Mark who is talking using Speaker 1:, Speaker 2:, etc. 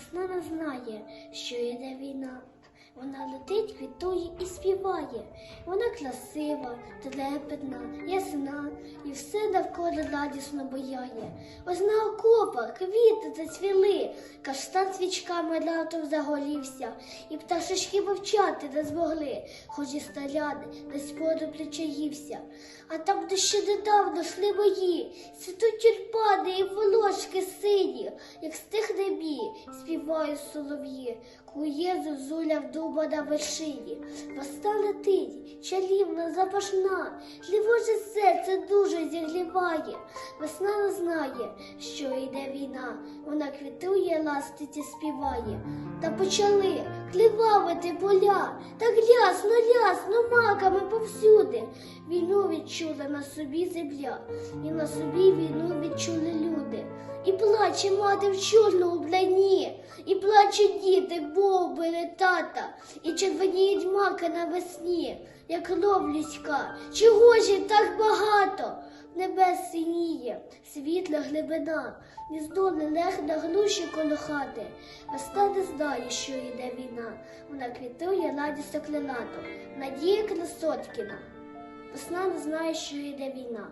Speaker 1: Весна знає, що йде війна. Вона летить, квітує і співає. Вона красива, трепетна, ясна, і все навколо радісно бояє. Ось на окопах квіти зацвіли, каштан свічками раптом загорівся, і пташечки вовчати не змогли, хоч і старяни десь поду причаївся. А там, де ще недавно йшли бої, цвітуть тюльпани і волошки сині, як стихне бій, співають солов'ї, кує зозуля в дуба на вершині. Весна летить, чарівна, запашна, Лівоже серце дуже зігріває. Весна не знає, що йде війна, вона квітує, ластиці співає. Та почали клівавити поля, так лясно, лясно маками повсюди. Війну відчула на собі земля, і на собі війну відчули люди. І плаче мати в чорному вбранні, і плачуть діти, бо вбили тата, і червоніють маки навесні, як кров. Чого ж так багато? Небес синіє, світла глибина, гніздо лелех на глуші коло хати. Весна не знає, що йде війна, вона квітує радісно клинато, Надія Красоткіна. Весна не знає, що йде війна.